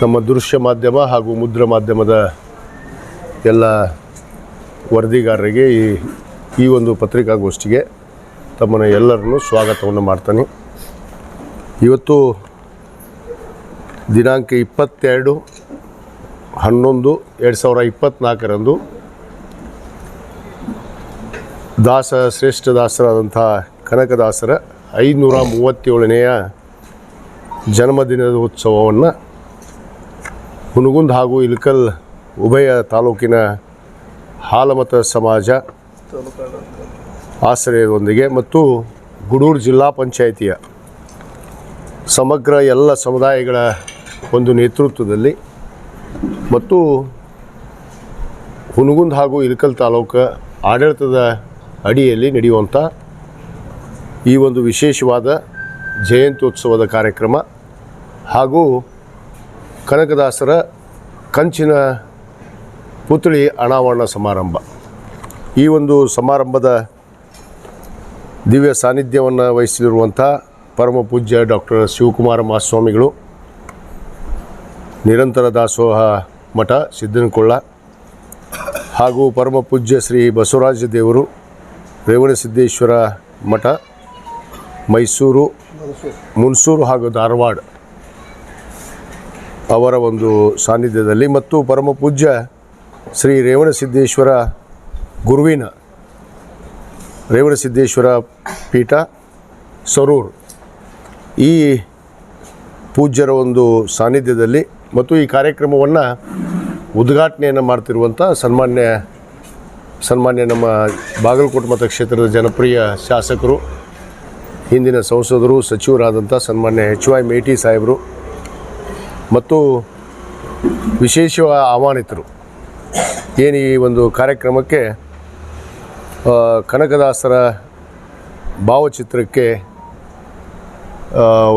ನಮ್ಮ ದೃಶ್ಯ ಮಾಧ್ಯಮ ಹಾಗೂ ಮುದ್ರ ಮಾಧ್ಯಮದ ಎಲ್ಲ ವರದಿಗಾರರಿಗೆ ಈ ಈ ಒಂದು ಪತ್ರಿಕಾಗೋಷ್ಠಿಗೆ ತಮ್ಮನ್ನು ಎಲ್ಲರನ್ನು ಸ್ವಾಗತವನ್ನು ಮಾಡ್ತಾನೆ. ಇವತ್ತು ದಿನಾಂಕ ಇಪ್ಪತ್ತೆರಡು ಹನ್ನೊಂದು ಎರಡು ಸಾವಿರ ಇಪ್ಪತ್ತ್ನಾಲ್ಕರಂದು ದಾಸ, ಶ್ರೇಷ್ಠ ದಾಸರಾದಂಥ ಕನಕದಾಸರ ಐನೂರ ಮೂವತ್ತೇಳನೆಯ ಜನ್ಮದಿನದ ಉತ್ಸವವನ್ನು ಹುನಗುಂದ್ ಹಾಗೂ ಇಲ್ಕಲ್ ಉಭಯ ತಾಲೂಕಿನ ಹಾಲಮತ ಸಮಾಜ ಆಶ್ರಯದೊಂದಿಗೆ ಮತ್ತು ಗುಡೂರು ಜಿಲ್ಲಾ ಪಂಚಾಯಿತಿಯ ಸಮಗ್ರ ಎಲ್ಲ ಸಮುದಾಯಗಳ ಒಂದು ನೇತೃತ್ವದಲ್ಲಿ ಮತ್ತು ಹುನಗುಂದ್ ಹಾಗೂ ಇಲ್ಕಲ್ ತಾಲೂಕು ಆಡಳಿತದ ಅಡಿಯಲ್ಲಿ ನಡೆಯುವಂಥ ಈ ಒಂದು ವಿಶೇಷವಾದ ಜಯಂತ್ಯೋತ್ಸವದ ಕಾರ್ಯಕ್ರಮ ಹಾಗೂ ಕನಕದಾಸರ ಕಂಚಿನ ಪುತ್ಳಿ ಅನಾವರಣ ಸಮಾರಂಭ. ಈ ಒಂದು ಸಮಾರಂಭದ ದಿವ್ಯ ಸಾನ್ನಿಧ್ಯವನ್ನು ವಹಿಸಿರುವಂಥ ಪರಮ ಪೂಜ್ಯ ಡಾಕ್ಟರ್ ಶಿವಕುಮಾರ ಮಹಾಸ್ವಾಮಿಗಳು, ನಿರಂತರ ದಾಸೋಹ ಮಠ ಸಿದ್ದನಕೊಳ್ಳ ಹಾಗೂ ಪರಮ ಪೂಜ್ಯ ಶ್ರೀ ಬಸವರಾಜ ದೇವರು ರೇವಣಸಿದ್ದೇಶ್ವರ ಮಠ ಮೈಸೂರು, ಮುನ್ಸೂರು ಹಾಗೂ ಧಾರವಾಡ ಅವರ ಒಂದು ಸಾನ್ನಿಧ್ಯದಲ್ಲಿ ಮತ್ತು ಪರಮ ಪೂಜ್ಯ ಶ್ರೀ ರೇವಣಸಿದ್ದೇಶ್ವರ ಗುರುವಿನ ರೇವಣಸಿದ್ದೇಶ್ವರ ಪೀಠ, ಸರೂರ್. ಈ ಪೂಜ್ಯರ ಒಂದು ಸಾನ್ನಿಧ್ಯದಲ್ಲಿ ಮತ್ತು ಈ ಕಾರ್ಯಕ್ರಮವನ್ನು ಉದ್ಘಾಟನೆಯನ್ನು ಮಾಡ್ತಿರುವಂಥ ಸನ್ಮಾನ್ಯ ಸನ್ಮಾನ್ಯ ನಮ್ಮ ಬಾಗಲಕೋಟೆ ಮತಕ್ಷೇತ್ರದ ಜನಪ್ರಿಯ ಶಾಸಕರು, ಹಿಂದಿನ ಸಂಸದರು ಸಚಿವರಾದಂಥ ಸನ್ಮಾನ್ಯ ಎಚ್ ವೈ ಮೇಟಿ ಸಾಹೇಬರು ಮತ್ತು ವಿಶೇಷ ಆಹ್ವಾನಿತರು. ಏನು ಈ ಒಂದು ಕಾರ್ಯಕ್ರಮಕ್ಕೆ ಕನಕದಾಸರ ಭಾವಚಿತ್ರಕ್ಕೆ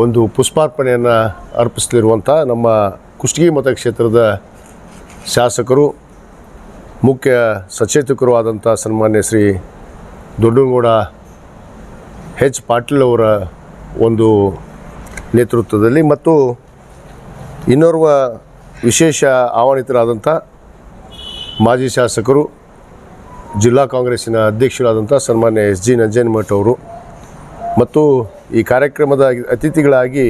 ಒಂದು ಪುಷ್ಪಾರ್ಪಣೆಯನ್ನು ಅರ್ಪಿಸಲಿರುವಂಥ ನಮ್ಮ ಕುಷ್ಟಗಿ ಮತಕ್ಷೇತ್ರದ ಶಾಸಕರು, ಮುಖ್ಯ ಸಚೇತಕರು ಆದಂಥ ಸನ್ಮಾನ್ಯ ಶ್ರೀ ದೊಡ್ಡನಗೌಡ ಎಚ್ ಪಾಟೀಲ್ ಅವರ ಒಂದು ನೇತೃತ್ವದಲ್ಲಿ ಮತ್ತು ಇನ್ನೋರ್ವ ವಿಶೇಷ ಆಹ್ವಾನಿತರಾದಂಥ ಮಾಜಿ ಶಾಸಕರು, ಜಿಲ್ಲಾ ಕಾಂಗ್ರೆಸ್ಸಿನ ಅಧ್ಯಕ್ಷರಾದಂಥ ಸನ್ಮಾನ್ಯ ಎಸ್ ಜಿ ನಂಜನಮಠ್ ಅವರು ಮತ್ತು ಈ ಕಾರ್ಯಕ್ರಮದ ಅತಿಥಿಗಳಾಗಿ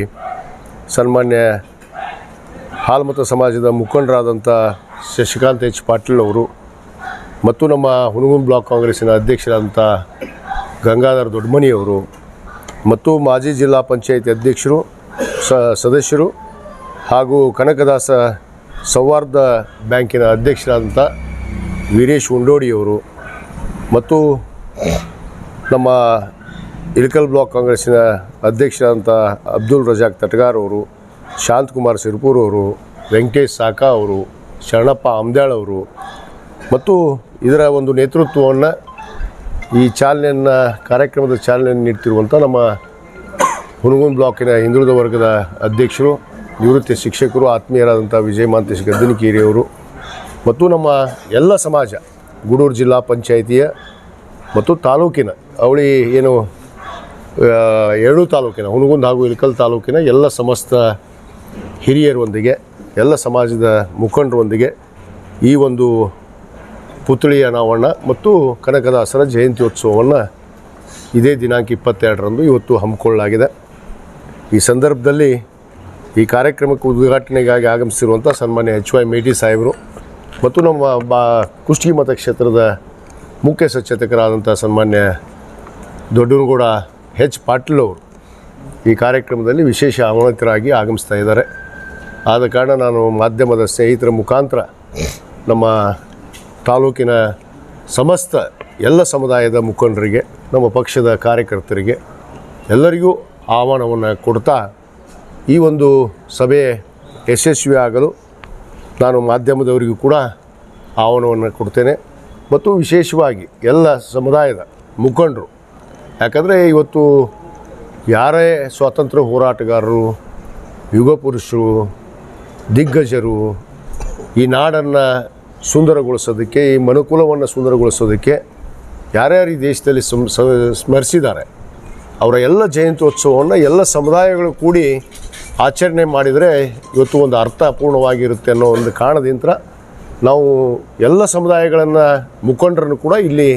ಸನ್ಮಾನ್ಯ ಹಾಲ್ಮತ ಸಮಾಜದ ಮುಖಂಡರಾದಂಥ ಶಶಿಕಾಂತ್ ಎಚ್ ಪಾಟೀಲ್ ಅವರು ಮತ್ತು ನಮ್ಮ ಹುನಗುಂದ್ ಬ್ಲಾಕ್ ಕಾಂಗ್ರೆಸ್ಸಿನ ಅಧ್ಯಕ್ಷರಾದಂಥ ಗಂಗಾಧರ್ ದೊಡ್ಡಮನಿಯವರು ಮತ್ತು ಮಾಜಿ ಜಿಲ್ಲಾ ಪಂಚಾಯಿತಿ ಅಧ್ಯಕ್ಷರು ಸದಸ್ಯರು ಹಾಗೂ ಕನಕದಾಸ ಸೌಹಾರ್ದ ಬ್ಯಾಂಕಿನ ಅಧ್ಯಕ್ಷರಾದಂಥ ವೀರೇಶ್ ಉಂಡೋಡಿಯವರು ಮತ್ತು ನಮ್ಮ ಇಳಕಲ್ ಬ್ಲಾಕ್ ಕಾಂಗ್ರೆಸ್ಸಿನ ಅಧ್ಯಕ್ಷರಾದಂಥ ಅಬ್ದುಲ್ ರಜಾಕ್ ತಟಗಾರ್ ಅವರು ಶಾಂತಕುಮಾರ್ ಸಿರ್ಪೂರ್ ಅವರು, ವೆಂಕಟೇಶ್ ಸಾಕಾ ಅವರು, ಶರಣಪ್ಪ ಅಮ್ದಾಳ್ ಅವರು ಮತ್ತು ಇದರ ಒಂದು ನೇತೃತ್ವವನ್ನು ಈ ಚಾಲನೆಯನ್ನು, ಕಾರ್ಯಕ್ರಮದ ಚಾಲನೆಯನ್ನು ನೀಡ್ತಿರುವಂಥ ನಮ್ಮ ಹುನಗುಂದ್ ಬ್ಲಾಕಿನ ಹಿಂದುಳಿದ ವರ್ಗದ ಅಧ್ಯಕ್ಷರು ನಿವೃತ್ತ ಶಿಕ್ಷಕರು, ಆತ್ಮೀಯರಾದಂಥ ವಿಜಯ ಮಾಂತೇಶ್ ಗದ್ದಿನಕೇರಿಯವರು ಮತ್ತು ನಮ್ಮ ಎಲ್ಲ ಸಮಾಜ, ಗೂಡೂರು ಜಿಲ್ಲಾ ಪಂಚಾಯಿತಿಯ ಮತ್ತು ತಾಲೂಕಿನ ಅವಳಿ ಏನು ಎರಡು ತಾಲೂಕಿನ ಹುನಗುಂದ್ ಹಾಗೂ ಇಳಕಲ್ ತಾಲೂಕಿನ ಎಲ್ಲ ಸಮಸ್ತ ಹಿರಿಯರೊಂದಿಗೆ, ಎಲ್ಲ ಸಮಾಜದ ಮುಖಂಡರೊಂದಿಗೆ ಈ ಒಂದು ಪುತ್ಳಿಯ ಅನಾವರಣ ಮತ್ತು ಕನಕದಾಸರ ಜಯಂತ್ಯೋತ್ಸವವನ್ನು ಇದೇ ದಿನಾಂಕ ಇಪ್ಪತ್ತೆರಡರಂದು ಇವತ್ತು ಹಮ್ಮಿಕೊಳ್ಳಲಾಗಿದೆ. ಈ ಸಂದರ್ಭದಲ್ಲಿ ಈ ಕಾರ್ಯಕ್ರಮಕ್ಕೆ ಉದ್ಘಾಟನೆಗಾಗಿ ಆಗಮಿಸಿರುವಂಥ ಸನ್ಮಾನ್ಯ ಎಚ್ ವೈ ಮೇಟಿ ಸಾಹೇಬರು ಮತ್ತು ನಮ್ಮ ಬಾ ಕುಷ್ಟಗಿ ಮತಕ್ಷೇತ್ರದ ಮುಖ್ಯ ಸಚೇತಕರಾದಂಥ ಸನ್ಮಾನ್ಯ ದೊಡ್ಡನಗೌಡ ಹೆಚ್ ಪಾಟೀಲ್ ಅವರು ಈ ಕಾರ್ಯಕ್ರಮದಲ್ಲಿ ವಿಶೇಷ ಆಮಂತ್ರರಾಗಿ ಆಗಮಿಸ್ತಾ ಇದ್ದಾರೆ. ಆದ ಕಾರಣ ನಾನು ಮಾಧ್ಯಮದ ಸ್ನೇಹಿತರ ಮುಖಾಂತರ ನಮ್ಮ ತಾಲೂಕಿನ ಸಮಸ್ತ ಎಲ್ಲ ಸಮುದಾಯದ ಮುಖಂಡರಿಗೆ, ನಮ್ಮ ಪಕ್ಷದ ಕಾರ್ಯಕರ್ತರಿಗೆ ಎಲ್ಲರಿಗೂ ಆಹ್ವಾನವನ್ನು ಕೊಡ್ತಾ ಈ ಒಂದು ಸಭೆ ಯಶಸ್ವಿಯಾಗಲು ನಾನು ಮಾಧ್ಯಮದವರಿಗೂ ಕೂಡ ಆಹ್ವಾನವನ್ನು ಕೊಡ್ತೇನೆ. ಮತ್ತು ವಿಶೇಷವಾಗಿ ಎಲ್ಲ ಸಮುದಾಯದ ಮುಖಂಡರು. ಯಾಕಂದರೆ ಇವತ್ತು ಯಾರೇ ಸ್ವಾತಂತ್ರ್ಯ ಹೋರಾಟಗಾರರು, ಯುಗ ಪುರುಷರು, ದಿಗ್ಗಜರು ಈ ನಾಡನ್ನು ಸುಂದರಗೊಳಿಸೋದಕ್ಕೆ, ಈ ಮನುಕುಲವನ್ನು ಸುಂದರಗೊಳಿಸೋದಕ್ಕೆ ಯಾರ್ಯಾರು ಈ ದೇಶದಲ್ಲಿ ಸ್ಮರಿಸಿದ್ದಾರೆ, ಅವರ ಎಲ್ಲ ಜಯಂತ್ಯೋತ್ಸವವನ್ನು ಎಲ್ಲ ಸಮುದಾಯಗಳು ಕೂಡಿ ಆಚರಣೆ ಮಾಡಿದರೆ ಇವತ್ತು ಒಂದು ಅರ್ಥಪೂರ್ಣವಾಗಿರುತ್ತೆ ಅನ್ನೋ ಒಂದು ಕಾರಣದಿಂದ ನಾವು ಎಲ್ಲ ಸಮುದಾಯಗಳನ್ನು ಮುಖಂಡರನ್ನು ಕೂಡ ಇಲ್ಲಿ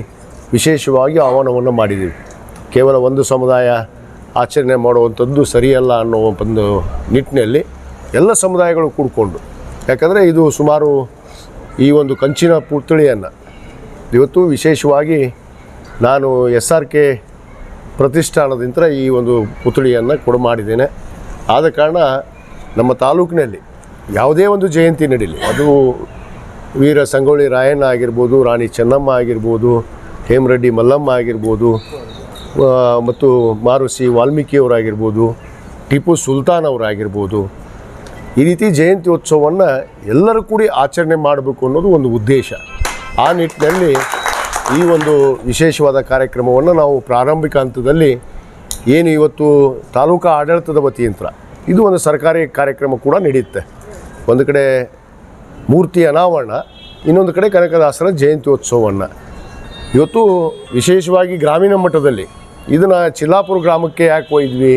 ವಿಶೇಷವಾಗಿ ಆಹ್ವಾನವನ್ನು ಮಾಡಿದ್ದೀವಿ. ಕೇವಲ ಒಂದು ಸಮುದಾಯ ಆಚರಣೆ ಮಾಡುವಂಥದ್ದು ಸರಿಯಲ್ಲ ಅನ್ನೋ ಒಂದು ನಿಟ್ಟಿನಲ್ಲಿ ಎಲ್ಲ ಸಮುದಾಯಗಳು ಕೂಡಿಕೊಂಡು. ಯಾಕಂದರೆ ಇದು ಸುಮಾರು ಈ ಒಂದು ಕಂಚಿನ ಪುತ್ಥಳಿಯನ್ನು ಇವತ್ತು ವಿಶೇಷವಾಗಿ ನಾನು ಎಸ್ ಆರ್ ಕೆ ಪ್ರತಿಷ್ಠಾನದಿಂದ ಈ ಒಂದು ಪುತ್ಥಳಿಯನ್ನು ಕೊಡು ಮಾಡಿದ್ದೇನೆ. ಆದ ಕಾರಣ ನಮ್ಮ ತಾಲೂಕಿನಲ್ಲಿ ಯಾವುದೇ ಒಂದು ಜಯಂತಿ ನಡೀಲಿ. ಅದು ವೀರ ಸಂಗೊಳ್ಳಿ ರಾಯಣ್ಣ ಆಗಿರ್ಬೋದು, ರಾಣಿ ಚೆನ್ನಮ್ಮ ಆಗಿರ್ಬೋದು, ಹೇಮರೆಡ್ಡಿ ಮಲ್ಲಮ್ಮ ಆಗಿರ್ಬೋದು ಮತ್ತು ಮಾರುಸಿ ವಾಲ್ಮೀಕಿಯವರಾಗಿರ್ಬೋದು, ಟಿಪ್ಪು ಸುಲ್ತಾನ್ ಅವರಾಗಿರ್ಬೋದು. ಈ ರೀತಿ ಜಯಂತಿ ಉತ್ಸವವನ್ನು ಎಲ್ಲರೂ ಕೂಡಿ ಆಚರಣೆ ಮಾಡಬೇಕು ಅನ್ನೋದು ಒಂದು ಉದ್ದೇಶ. ಆ ನಿಟ್ಟಿನಲ್ಲಿ ಈ ಒಂದು ವಿಶೇಷವಾದ ಕಾರ್ಯಕ್ರಮವನ್ನು ನಾವು ಪ್ರಾರಂಭಿಕ ಹಂತದಲ್ಲಿ ಏನು ಇವತ್ತು ತಾಲೂಕಾ ಆಡಳಿತದ ವತಿಯಂತ್ರ ಇದು ಒಂದು ಸರ್ಕಾರಿ ಕಾರ್ಯಕ್ರಮ ಕೂಡ ನಡೆಯುತ್ತೆ. ಒಂದು ಕಡೆ ಮೂರ್ತಿ ಅನಾವರಣ, ಇನ್ನೊಂದು ಕಡೆ ಕನಕದಾಸರ ಜಯಂತ್ಯೋತ್ಸವವನ್ನು. ಇವತ್ತು ವಿಶೇಷವಾಗಿ ಗ್ರಾಮೀಣ ಮಟ್ಟದಲ್ಲಿ ಇದನ್ನು ಚಿಲ್ಲಾಪುರ ಗ್ರಾಮಕ್ಕೆ ಯಾಕೆ ಒಯ್ದ್ವಿ?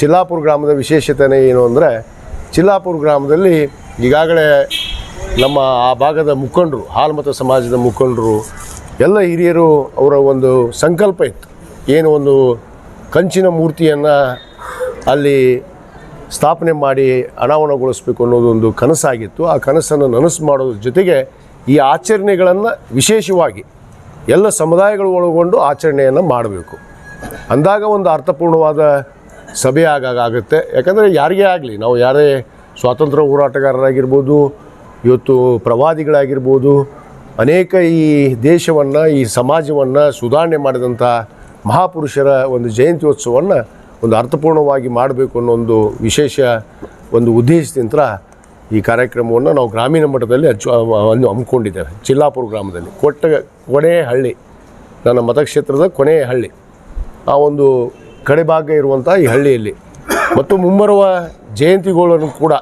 ಚಿಲ್ಲಾಪುರ ಗ್ರಾಮದ ವಿಶೇಷತೆನೇ ಏನು ಅಂದರೆ, ಚಿಲ್ಲಾಪುರ ಗ್ರಾಮದಲ್ಲಿ ಈಗಾಗಲೇ ನಮ್ಮ ಆ ಭಾಗದ ಮುಖಂಡರು ಹಾಲ್ಮತ ಸಮಾಜದ ಮುಖಂಡರು, ಎಲ್ಲ ಹಿರಿಯರು ಅವರ ಒಂದು ಸಂಕಲ್ಪ ಇತ್ತು. ಏನು ಒಂದು ಕಂಚಿನ ಮೂರ್ತಿಯನ್ನು ಅಲ್ಲಿ ಸ್ಥಾಪನೆ ಮಾಡಿ ಅನಾವರಣಗೊಳಿಸಬೇಕು ಅನ್ನೋದೊಂದು ಕನಸಾಗಿತ್ತು. ಆ ಕನಸನ್ನು ನನಸು ಮಾಡೋದ್ರ ಜೊತೆಗೆ ಈ ಆಚರಣೆಗಳನ್ನು ವಿಶೇಷವಾಗಿ ಎಲ್ಲ ಸಮುದಾಯಗಳು ಒಳಗೊಂಡು ಆಚರಣೆಯನ್ನು ಮಾಡಬೇಕು. ಅಂದಾಗ ಒಂದು ಅರ್ಥಪೂರ್ಣವಾದ ಸಭೆ ಆಗುತ್ತೆ. ಯಾಕಂದರೆ ಯಾರಿಗೇ ಆಗಲಿ, ನಾವು ಯಾರೇ ಸ್ವಾತಂತ್ರ್ಯ ಹೋರಾಟಗಾರರಾಗಿರ್ಬೋದು, ಇವತ್ತು ಪ್ರವಾದಿಗಳಾಗಿರ್ಬೋದು, ಅನೇಕ ಈ ದೇಶವನ್ನು, ಈ ಸಮಾಜವನ್ನು ಸುಧಾರಣೆ ಮಾಡಿದಂಥ ಮಹಾಪುರುಷರ ಒಂದು ಜಯಂತ್ಯೋತ್ಸವವನ್ನು ಒಂದು ಅರ್ಥಪೂರ್ಣವಾಗಿ ಮಾಡಬೇಕು ಅನ್ನೋ ಒಂದು ವಿಶೇಷ ಒಂದು ಉದ್ದೇಶದಿಂದ ಈ ಕಾರ್ಯಕ್ರಮವನ್ನು ನಾವು ಗ್ರಾಮೀಣ ಮಟ್ಟದಲ್ಲಿ ಅಚ್ಚು ಹಮ್ಮಿಕೊಂಡಿದ್ದೇವೆ. ಚಿಲ್ಲಾಪುರ ಗ್ರಾಮದಲ್ಲಿ. ಕೊಟ್ಟ ಕೊನೆಯ ಹಳ್ಳಿ ನನ್ನ ಮತಕ್ಷೇತ್ರದ ಕೊನೆಯ ಹಳ್ಳಿ ಆ ಒಂದು ಕಡೆಭಾಗ ಇರುವಂಥ ಈ ಹಳ್ಳಿಯಲ್ಲಿ. ಮತ್ತು ಮುಂಬರುವ ಜಯಂತಿಗಳನ್ನು ಕೂಡ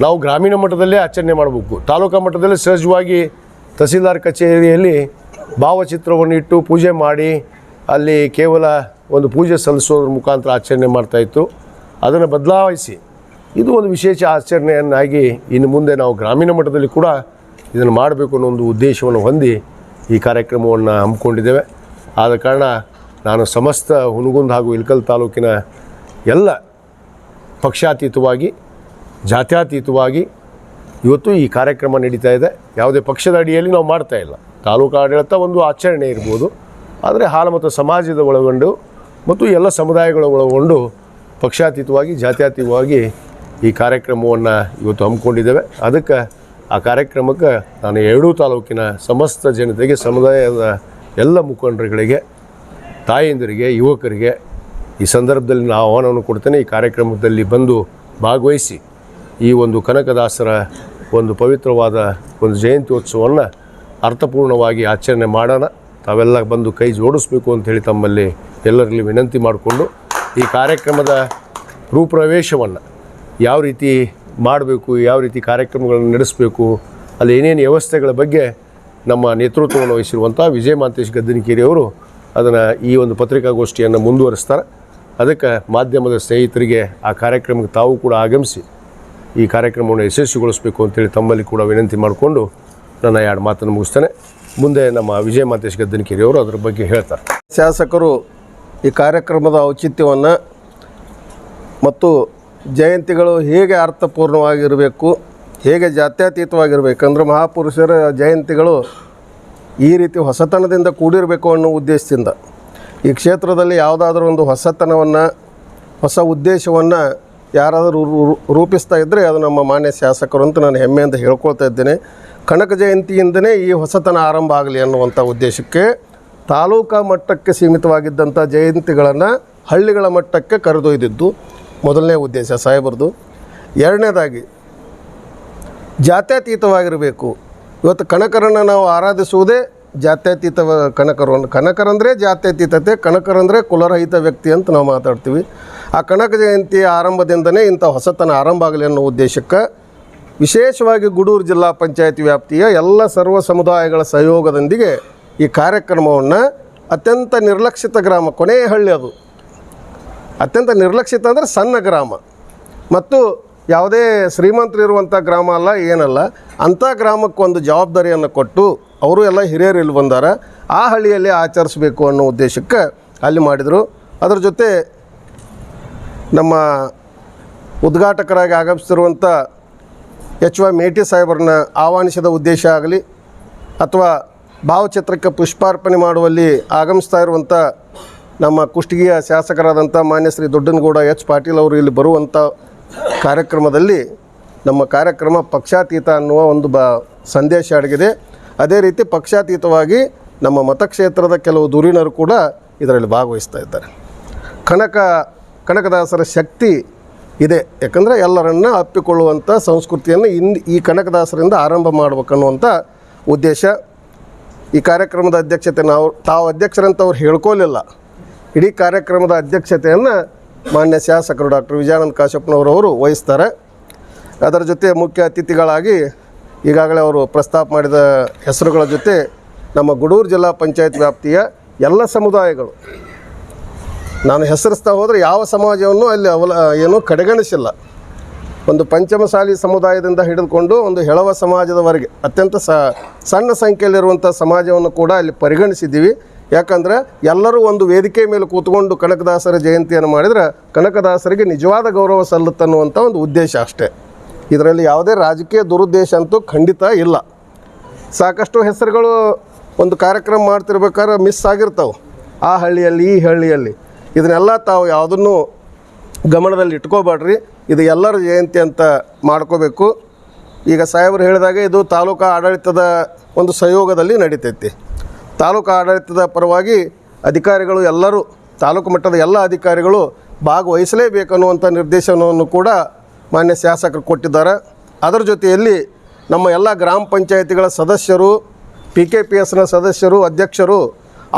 ನಾವು ಗ್ರಾಮೀಣ ಮಟ್ಟದಲ್ಲೇ ಆಚರಣೆ ಮಾಡಬೇಕು. ತಾಲೂಕಾ ಮಟ್ಟದಲ್ಲಿ ಸಹಜವಾಗಿ ತಹಸೀಲ್ದಾರ್ ಕಚೇರಿಯಲ್ಲಿ ಭಾವಚಿತ್ರವನ್ನು ಇಟ್ಟು ಪೂಜೆ ಮಾಡಿ ಅಲ್ಲಿ ಕೇವಲ ಒಂದು ಪೂಜೆ ಸಲ್ಲಿಸೋದ್ರ ಮುಖಾಂತರ ಆಚರಣೆ ಮಾಡ್ತಾಯಿತ್ತು ಅದನ್ನು ಬದಲಾಯಿಸಿ ಇದು ಒಂದು ವಿಶೇಷ ಆಚರಣೆಯನ್ನಾಗಿ ಇನ್ನು ಮುಂದೆ ನಾವು ಗ್ರಾಮೀಣ ಮಟ್ಟದಲ್ಲಿ ಕೂಡ ಇದನ್ನು ಮಾಡಬೇಕು ಅನ್ನೋ ಒಂದು ಉದ್ದೇಶವನ್ನು ಹೊಂದಿ ಈ ಕಾರ್ಯಕ್ರಮವನ್ನು ಹಮ್ಮಿಕೊಂಡಿದ್ದೇವೆ. ಆದ ಕಾರಣ ನಾನು ಸಮಸ್ತ ಹುನಗುಂದ ಹಾಗೂ ಇಲ್ಕಲ್ ತಾಲೂಕಿನ ಎಲ್ಲ ಪಕ್ಷಾತೀತವಾಗಿ, ಜಾತ್ಯಾತೀತವಾಗಿ ಇವತ್ತು ಈ ಕಾರ್ಯಕ್ರಮ ನಡೀತಾ ಇದೆ. ಯಾವುದೇ ಪಕ್ಷದ ಅಡಿಯಲ್ಲಿ ನಾವು ಮಾಡ್ತಾ ಇಲ್ಲ. ತಾಲೂಕು ಆಡಳಿತ ಒಂದು ಆಚರಣೆ ಇರ್ಬೋದು. ಆದರೆ ಹಾಲು ಮತ್ತು ಸಮಾಜದ ಒಳಗೊಂಡು ಮತ್ತು ಎಲ್ಲ ಸಮುದಾಯಗಳ ಒಳಗೊಂಡು ಪಕ್ಷಾತೀತವಾಗಿ, ಜಾತ್ಯಾತೀತವಾಗಿ ಈ ಕಾರ್ಯಕ್ರಮವನ್ನು ಇವತ್ತು ಹಮ್ಮಿಕೊಂಡಿದ್ದೇವೆ. ಅದಕ್ಕೆ ಆ ಕಾರ್ಯಕ್ರಮಕ್ಕೆ ನಾನು ಎರಡೂ ತಾಲೂಕಿನ ಸಮಸ್ತ ಜನತೆಗೆ, ಸಮುದಾಯದ ಎಲ್ಲ ಮುಖಂಡರುಗಳಿಗೆ, ತಾಯಂದಿರಿಗೆ, ಯುವಕರಿಗೆ ಈ ಸಂದರ್ಭದಲ್ಲಿ ನಾನು ಆಹ್ವಾನವನ್ನು ಕೊಡ್ತೇನೆ. ಈ ಕಾರ್ಯಕ್ರಮದಲ್ಲಿ ಬಂದು ಭಾಗವಹಿಸಿ ಈ ಒಂದು ಕನಕದಾಸರ ಒಂದು ಪವಿತ್ರವಾದ ಒಂದು ಜಯಂತ್ಯೋತ್ಸವವನ್ನು ಅರ್ಥಪೂರ್ಣವಾಗಿ ಆಚರಣೆ ಮಾಡೋಣ. ತಾವೆಲ್ಲ ಬಂದು ಕೈ ಜೋಡಿಸ್ಬೇಕು ಅಂತೇಳಿ ತಮ್ಮಲ್ಲಿ ಎಲ್ಲರಲ್ಲಿ ವಿನಂತಿ ಮಾಡಿಕೊಂಡು ಈ ಕಾರ್ಯಕ್ರಮದ ರೂಪ್ರವೇಶವನ್ನು ಯಾವ ರೀತಿ ಮಾಡಬೇಕು, ಯಾವ ರೀತಿ ಕಾರ್ಯಕ್ರಮಗಳನ್ನು ನಡೆಸಬೇಕು, ಅಲ್ಲಿ ಏನೇನು ವ್ಯವಸ್ಥೆಗಳ ಬಗ್ಗೆ ನಮ್ಮ ನೇತೃತ್ವವನ್ನು ವಹಿಸಿರುವಂಥ ವಿಜಯ ಮಾಂತೇಶ್ ಗದ್ದಿನಕೇರಿಯವರು ಅದನ್ನು ಈ ಒಂದು ಪತ್ರಿಕಾಗೋಷ್ಠಿಯನ್ನು ಮುಂದುವರಿಸ್ತಾರೆ. ಅದಕ್ಕೆ ಮಾಧ್ಯಮದ ಸ್ನೇಹಿತರಿಗೆ ಆ ಕಾರ್ಯಕ್ರಮಕ್ಕೆ ತಾವು ಕೂಡ ಆಗಮಿಸಿ ಈ ಕಾರ್ಯಕ್ರಮವನ್ನು ಯಶಸ್ವಿಗೊಳಿಸಬೇಕು ಅಂತೇಳಿ ತಮ್ಮಲ್ಲಿ ಕೂಡ ವಿನಂತಿ ಮಾಡಿಕೊಂಡು ನನ್ನ ಎರಡು ಮಾತನ್ನು ಮುಗಿಸ್ತೇನೆ. ಮುಂದೆ ನಮ್ಮ ವಿಜಯ ಮಾತೇಶ್ ಗದ್ದನಕೇರಿಯವರು ಅದ್ರ ಬಗ್ಗೆ ಹೇಳ್ತಾರೆ. ಶಾಸಕರು ಈ ಕಾರ್ಯಕ್ರಮದ ಔಚಿತ್ಯವನ್ನು ಮತ್ತು ಜಯಂತಿಗಳು ಹೇಗೆ ಅರ್ಥಪೂರ್ಣವಾಗಿರಬೇಕು, ಹೇಗೆ ಜಾತ್ಯತೀತವಾಗಿರಬೇಕಂದ್ರೆ ಮಹಾಪುರುಷರ ಜಯಂತಿಗಳು ಈ ರೀತಿ ಹೊಸತನದಿಂದ ಕೂಡಿರಬೇಕು ಅನ್ನೋ ಉದ್ದೇಶದಿಂದ. ಈ ಕ್ಷೇತ್ರದಲ್ಲಿ ಯಾವುದಾದ್ರೂ ಒಂದು ಹೊಸತನವನ್ನು, ಹೊಸ ಉದ್ದೇಶವನ್ನು ಯಾರಾದರೂ ರೂಪಿಸ್ತಾ ಇದ್ದರೆ ಅದು ನಮ್ಮ ಮಾನ್ಯ ಶಾಸಕರು ಅಂತ ನಾನು ಹೆಮ್ಮೆಯಿಂದ ಹೇಳ್ಕೊಳ್ತಾ ಇದ್ದೇನೆ. ಕನಕ ಜಯಂತಿಯಿಂದನೇ ಈ ಹೊಸತನ ಆರಂಭ ಆಗಲಿ ಅನ್ನುವಂಥ ಉದ್ದೇಶಕ್ಕೆ ತಾಲೂಕಾ ಮಟ್ಟಕ್ಕೆ ಸೀಮಿತವಾಗಿದ್ದಂಥ ಜಯಂತಿಗಳನ್ನು ಹಳ್ಳಿಗಳ ಮಟ್ಟಕ್ಕೆ ಕರೆದೊಯ್ದಿದ್ದು ಮೊದಲನೇ ಉದ್ದೇಶ ಸಾಹೇಬರದು. ಎರಡನೇದಾಗಿ ಜಾತ್ಯತೀತವಾಗಿರಬೇಕು. ಇವತ್ತು ಕನಕರನ್ನು ನಾವು ಆರಾಧಿಸುವುದೇ ಜಾತ್ಯತೀತ ಕನಕರು ಕನಕರಂದರೆ ಜಾತ್ಯತೀತತೆ ಕನಕರಂದರೆ ಕುಲರಹಿತ ವ್ಯಕ್ತಿ ಅಂತ ನಾವು ಮಾತಾಡ್ತೀವಿ. ಆ ಕನಕ ಜಯಂತಿಯ ಆರಂಭದಿಂದನೇ ಇಂಥ ಹೊಸತನ ಆರಂಭ ಆಗಲಿ ಅನ್ನೋ ಉದ್ದೇಶಕ್ಕೆ ವಿಶೇಷವಾಗಿ ಗುಡೂರು ಜಿಲ್ಲಾ ಪಂಚಾಯತಿ ವ್ಯಾಪ್ತಿಯ ಎಲ್ಲ ಸರ್ವ ಸಮುದಾಯಗಳ ಸಹಯೋಗದೊಂದಿಗೆ ಈ ಕಾರ್ಯಕ್ರಮವನ್ನು ಅತ್ಯಂತ ನಿರ್ಲಕ್ಷಿತ ಗ್ರಾಮ ಕೊನೆಯ ಹಳ್ಳಿ ಅದು. ಅತ್ಯಂತ ನಿರ್ಲಕ್ಷಿತ ಅಂದರೆ ಸಣ್ಣ ಗ್ರಾಮ. ಮತ್ತು ಯಾವುದೇ ಶ್ರೀಮಂತರಿರುವಂಥ ಗ್ರಾಮ ಅಲ್ಲ, ಏನಲ್ಲ, ಅಂಥ ಗ್ರಾಮಕ್ಕೆ ಒಂದು ಜವಾಬ್ದಾರಿಯನ್ನು ಕೊಟ್ಟು ಅವರು ಎಲ್ಲ ಹಿರಿಯರು ಇಲ್ಲಿ ಬಂದಾರ. ಆ ಹಳ್ಳಿಯಲ್ಲಿ ಆಚರಿಸಬೇಕು ಅನ್ನೋ ಉದ್ದೇಶಕ್ಕೆ ಅಲ್ಲಿ ಮಾಡಿದರು. ಅದರ ಜೊತೆ ನಮ್ಮ ಉದ್ಘಾಟಕರಾಗಿ ಆಗಮಿಸ್ತಿರುವಂಥ ಎಚ್ ವೈ ಮೇಟಿ ಸಾಹೇಬರನ್ನ ಆಹ್ವಾನಿಸಿದ ಉದ್ದೇಶ ಆಗಲಿ, ಅಥವಾ ಭಾವಚಿತ್ರಕ್ಕೆ ಪುಷ್ಪಾರ್ಪಣೆ ಮಾಡುವಲ್ಲಿ ಆಗಮಿಸ್ತಾ ಇರುವಂಥ ನಮ್ಮ ಕುಷ್ಟಗಿಯ ಶಾಸಕರಾದಂಥ ಮಾನ್ಯ ಶ್ರೀ ದೊಡ್ಡನಗೌಡ ಎಚ್ ಪಾಟೀಲ್ ಅವರು ಇಲ್ಲಿ ಬರುವಂಥ ಕಾರ್ಯಕ್ರಮದಲ್ಲಿ ನಮ್ಮ ಕಾರ್ಯಕ್ರಮ ಪಕ್ಷಾತೀತ ಅನ್ನುವ ಒಂದು ಬ ಸಂದೇಶ ಅಡಗಿದೆ. ಅದೇ ರೀತಿ ಪಕ್ಷಾತೀತವಾಗಿ ನಮ್ಮ ಮತಕ್ಷೇತ್ರದ ಕೆಲವು ಧುರೀಣರು ಕೂಡ ಇದರಲ್ಲಿ ಭಾಗವಹಿಸ್ತಾ ಇದ್ದಾರೆ. ಕನಕ, ಕನಕದಾಸರ ಶಕ್ತಿ ಇದೆ. ಯಾಕಂದರೆ ಎಲ್ಲರನ್ನ ಅಪ್ಪಿಕೊಳ್ಳುವಂಥ ಸಂಸ್ಕೃತಿಯನ್ನು ಈ ಕನಕದಾಸರಿಂದ ಆರಂಭ ಮಾಡ್ಬೇಕನ್ನುವಂಥ ಉದ್ದೇಶ. ಈ ಕಾರ್ಯಕ್ರಮದ ಅಧ್ಯಕ್ಷತೆ ನಾವು ತಾವು ಅಧ್ಯಕ್ಷರಂತ ಅವ್ರು ಹೇಳ್ಕೊಲಿಲ್ಲ. ಇಡೀ ಕಾರ್ಯಕ್ರಮದ ಅಧ್ಯಕ್ಷತೆಯನ್ನು ಮಾನ್ಯ ಶಾಸಕರು ಡಾಕ್ಟರ್ ವಿಜಯಾನಂದ ಕಾಶಪ್ಪನವರವರು ವಹಿಸ್ತಾರೆ. ಅದರ ಜೊತೆ ಮುಖ್ಯ ಅತಿಥಿಗಳಾಗಿ ಈಗಾಗಲೇ ಅವರು ಪ್ರಸ್ತಾಪ ಮಾಡಿದ ಹೆಸರುಗಳ ಜೊತೆ ನಮ್ಮ ಗುಡೂರು ಜಿಲ್ಲಾ ಪಂಚಾಯತ್ ವ್ಯಾಪ್ತಿಯ ಎಲ್ಲ ಸಮುದಾಯಗಳು. ನಾನು ಹೆಸರಿಸ್ತಾ ಹೋದರೆ ಯಾವ ಸಮಾಜವನ್ನು ಅಲ್ಲಿ ಅವಲ, ಏನು ಕಡೆಗಣಿಸಿಲ್ಲ. ಒಂದು ಪಂಚಮಸಾಲಿ ಸಮುದಾಯದಿಂದ ಹಿಡಿದುಕೊಂಡು ಒಂದು ಹೆಳವ ಸಮಾಜದವರೆಗೆ, ಅತ್ಯಂತ ಸಣ್ಣ ಸಂಖ್ಯೆಯಲ್ಲಿರುವಂಥ ಸಮಾಜವನ್ನು ಕೂಡ ಅಲ್ಲಿ ಪರಿಗಣಿಸಿದ್ದೀವಿ. ಯಾಕಂದರೆ ಎಲ್ಲರೂ ಒಂದು ವೇದಿಕೆ ಮೇಲೆ ಕೂತ್ಕೊಂಡು ಕನಕದಾಸರ ಜಯಂತಿಯನ್ನು ಮಾಡಿದರೆ ಕನಕದಾಸರಿಗೆ ನಿಜವಾದ ಗೌರವ ಸಲ್ಲುತ್ತನ್ನುವಂಥ ಒಂದು ಉದ್ದೇಶ ಅಷ್ಟೇ. ಇದರಲ್ಲಿ ಯಾವುದೇ ರಾಜಕೀಯ ದುರುದ್ದೇಶ ಅಂತೂ ಖಂಡಿತ ಇಲ್ಲ. ಸಾಕಷ್ಟು ಹೆಸರುಗಳು ಒಂದು ಕಾರ್ಯಕ್ರಮ ಮಾಡ್ತಿರ್ಬೇಕಾದ್ರೆ ಮಿಸ್ ಆಗಿರ್ತಾವೆ. ಆ ಹಳ್ಳಿಯಲ್ಲಿ, ಈ ಹಳ್ಳಿಯಲ್ಲಿ. ಇದನ್ನೆಲ್ಲ ತಾವು ಯಾವುದನ್ನು ಗಮನದಲ್ಲಿ ಇಟ್ಕೋಬೇಡ್ರಿ. ಇದು ಎಲ್ಲರ ಜಯಂತಿ ಅಂತ ಮಾಡ್ಕೋಬೇಕು. ಈಗ ಸಾಹೇಬರು ಹೇಳಿದಾಗ ಇದು ತಾಲೂಕಾ ಆಡಳಿತದ ಒಂದು ಸಹಯೋಗದಲ್ಲಿ ನಡೀತೈತಿ. ತಾಲೂಕು ಆಡಳಿತದ ಪರವಾಗಿ ಅಧಿಕಾರಿಗಳು ಎಲ್ಲರೂ, ತಾಲೂಕು ಮಟ್ಟದ ಎಲ್ಲ ಅಧಿಕಾರಿಗಳು ಭಾಗವಹಿಸಲೇಬೇಕು ಅನ್ನುವಂಥ ನಿರ್ದೇಶನವನ್ನು ಕೂಡ ಮಾನ್ಯ ಶಾಸಕರು ಕೊಟ್ಟಿದ್ದಾರೆ. ಅದರ ಜೊತೆಯಲ್ಲಿ ನಮ್ಮ ಎಲ್ಲ ಗ್ರಾಮ ಪಂಚಾಯಿತಿಗಳ ಸದಸ್ಯರು ಪಿ ಕೆ ಪಿ ಎಸ್ನ ಸದಸ್ಯರು, ಅಧ್ಯಕ್ಷರು,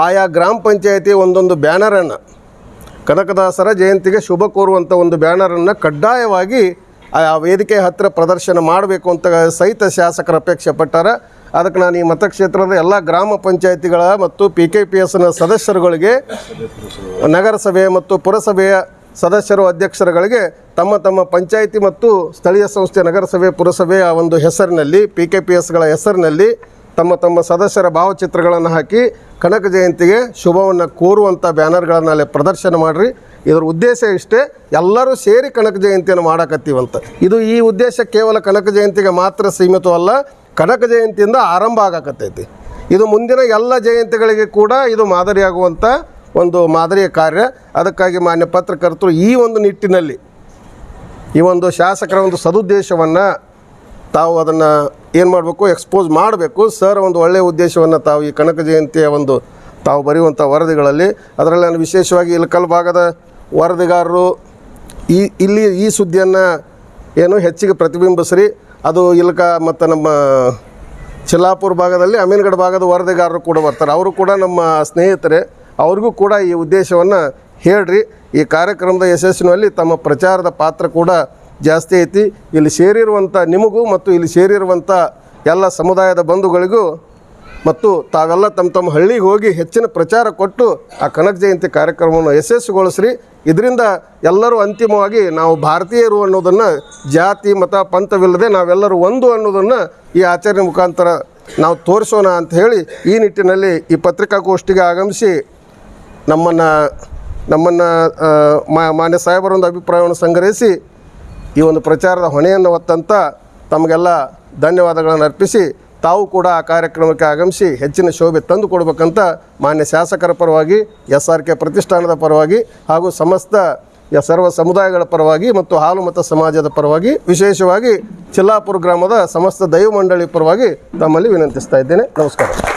ಆಯಾ ಗ್ರಾಮ ಪಂಚಾಯಿತಿ ಒಂದೊಂದು ಬ್ಯಾನರನ್ನು, ಕನಕದಾಸರ ಜಯಂತಿಗೆ ಶುಭ ಕೋರುವಂಥ ಒಂದು ಬ್ಯಾನರನ್ನು ಕಡ್ಡಾಯವಾಗಿ ಆ ವೇದಿಕೆ ಹತ್ತಿರ ಪ್ರದರ್ಶನ ಮಾಡಬೇಕು ಅಂತ ಸಹಿತ ಶಾಸಕರು ಅಪೇಕ್ಷೆ ಪಟ್ಟಾರ. ಅದಕ್ಕೆ ನಾನು ಈ ಮತಕ್ಷೇತ್ರದ ಎಲ್ಲ ಗ್ರಾಮ ಪಂಚಾಯತಿಗಳ ಮತ್ತು ಪಿ ಕೆ ಪಿ ಎಸ್ನ ಸದಸ್ಯರುಗಳಿಗೆ, ನಗರಸಭೆ ಮತ್ತು ಪುರಸಭೆಯ ಸದಸ್ಯರು, ಅಧ್ಯಕ್ಷರುಗಳಿಗೆ ತಮ್ಮ ತಮ್ಮ ಪಂಚಾಯಿತಿ ಮತ್ತು ಸ್ಥಳೀಯ ಸಂಸ್ಥೆ ನಗರಸಭೆ, ಪುರಸಭೆಯ ಒಂದು ಹೆಸರಿನಲ್ಲಿ ಪಿ ಕೆ ಪಿ ಎಸ್ಗಳ ಹೆಸರಿನಲ್ಲಿ ತಮ್ಮ ತಮ್ಮ ಸದಸ್ಯರ ಭಾವಚಿತ್ರಗಳನ್ನು ಹಾಕಿ ಕನಕ ಜಯಂತಿಗೆ ಶುಭವನ್ನು ಕೋರುವಂಥ ಬ್ಯಾನರ್ಗಳನ್ನು ಅಲ್ಲಿ ಪ್ರದರ್ಶನ ಮಾಡಿರಿ. ಇದರ ಉದ್ದೇಶ ಇಷ್ಟೇ, ಎಲ್ಲರೂ ಸೇರಿ ಕನಕ ಜಯಂತಿಯನ್ನು ಮಾಡಕತ್ತೀವಂತ. ಇದು ಈ ಉದ್ದೇಶ ಕೇವಲ ಕನಕ ಜಯಂತಿಗೆ ಮಾತ್ರ ಸೀಮಿತವಲ್ಲ ಕನಕ ಜಯಂತಿಯಿಂದ ಆರಂಭ ಆಗಕತ್ತೈತಿ. ಇದು ಮುಂದಿನ ಎಲ್ಲ ಜಯಂತಿಗಳಿಗೆ ಕೂಡ ಇದು ಮಾದರಿಯಾಗುವಂಥ ಒಂದು ಮಾದರಿಯ ಕಾರ್ಯ. ಅದಕ್ಕಾಗಿ ಮಾನ್ಯ ಪತ್ರಕರ್ತರು ಈ ಒಂದು ನಿಟ್ಟಿನಲ್ಲಿ ಈ ಒಂದು ಶಾಸಕರ ಒಂದು ಸದುದ್ದೇಶವನ್ನು ತಾವು ಅದನ್ನು ಏನು ಮಾಡಬೇಕು ಎಕ್ಸ್ಪೋಸ್ ಮಾಡಬೇಕು. ಸರ್ ಒಂದು ಒಳ್ಳೆಯ ಉದ್ದೇಶವನ್ನು ತಾವು ಈ ಕನಕ ಜಯಂತಿಯ ಒಂದು ತಾವು ಬರೆಯುವಂಥ ವರದಿಗಳಲ್ಲಿ, ಅದರಲ್ಲಿ ನಾನು ವಿಶೇಷವಾಗಿ ಇಲ್ಲಿ ಭಾಗದ ವರದಿಗಾರರು ಈ, ಇಲ್ಲಿ ಈ ಸುದ್ದಿಯನ್ನು ಏನು ಹೆಚ್ಚಿಗೆ ಪ್ರತಿಬಿಂಬಿಸ್ರಿ. ಅದು ಇಲ್ಕ ಮತ್ತು ನಮ್ಮ ಚಿಲ್ಲಾಪುರ ಭಾಗದಲ್ಲಿ ಅಮೀನ್ಗಢ ಭಾಗದ ವರದಿಗಾರರು ಕೂಡ ಬರ್ತಾರೆ. ಅವರು ಕೂಡ ನಮ್ಮ ಸ್ನೇಹಿತರೆ. ಅವ್ರಿಗೂ ಕೂಡ ಈ ಉದ್ದೇಶವನ್ನು ಹೇಳ್ರಿ. ಈ ಕಾರ್ಯಕ್ರಮದ ಯಶಸ್ಸಿನಲ್ಲಿ ತಮ್ಮ ಪ್ರಚಾರದ ಪಾತ್ರ ಕೂಡ ಜಾಸ್ತಿ ಐತಿ. ಇಲ್ಲಿ ಸೇರಿರುವಂಥ ನಿಮಗೂ ಮತ್ತು ಇಲ್ಲಿ ಸೇರಿರುವಂಥ ಎಲ್ಲ ಸಮುದಾಯದ ಬಂಧುಗಳಿಗೂ ಮತ್ತು ತಾವೆಲ್ಲ ತಮ್ಮ ತಮ್ಮ ಹಳ್ಳಿಗೆ ಹೋಗಿ ಹೆಚ್ಚಿನ ಪ್ರಚಾರ ಕೊಟ್ಟು ಆ ಕನಕ ಜಯಂತಿ ಕಾರ್ಯಕ್ರಮವನ್ನು ಯಶಸ್ವಿಗೊಳಿಸ್ರಿ. ಇದರಿಂದ ಎಲ್ಲರೂ ಅಂತಿಮವಾಗಿ ನಾವು ಭಾರತೀಯರು ಅನ್ನೋದನ್ನು ಜಾತಿ, ಮತ, ಪಂಥವಿಲ್ಲದೆ ನಾವೆಲ್ಲರೂ ಒಂದು ಅನ್ನೋದನ್ನು ಈ ಆಚರಣೆ ಮುಖಾಂತರ ನಾವು ತೋರಿಸೋಣ ಅಂತ ಹೇಳಿ ಈ ನಿಟ್ಟಿನಲ್ಲಿ ಈ ಪತ್ರಿಕಾಗೋಷ್ಠಿಗೆ ಆಗಮಿಸಿ ನಮ್ಮನ್ನು ನಮ್ಮನ್ನು ಮಾನ್ಯ ಸಾಹೇಬರೊಂದು ಅಭಿಪ್ರಾಯವನ್ನು ಸಂಗ್ರಹಿಸಿ ಈ ಒಂದು ಪ್ರಚಾರದ ಹೊಣೆಯನ್ನು ಹೊತ್ತಂತ ತಮಗೆಲ್ಲ ಧನ್ಯವಾದಗಳನ್ನು ಅರ್ಪಿಸಿ ತಾವು ಕೂಡ ಆ ಕಾರ್ಯಕ್ರಮಕ್ಕೆ ಆಗಮಿಸಿ ಹೆಚ್ಚಿನ ಶೋಭೆ ತಂದು ಕೊಡಬೇಕಂತ ಮಾನ್ಯ ಶಾಸಕರ ಪರವಾಗಿ ಎಸ್ ಆರ್ ಕೆ ಪ್ರತಿಷ್ಠಾನದ ಪರವಾಗಿ ಹಾಗೂ ಸಮಸ್ತ ಸರ್ವ ಸಮುದಾಯಗಳ ಪರವಾಗಿ ಮತ್ತು ಹಾಲು ಮತ ಸಮಾಜದ ಪರವಾಗಿ ವಿಶೇಷವಾಗಿ ಚಿಲ್ಲಾಪುರ ಗ್ರಾಮದ ಸಮಸ್ತ ದೈವ ಮಂಡಳಿ ಪರವಾಗಿ ತಮ್ಮಲ್ಲಿ ವಿನಂತಿಸ್ತಾ ಇದ್ದೇನೆ. ನಮಸ್ಕಾರ.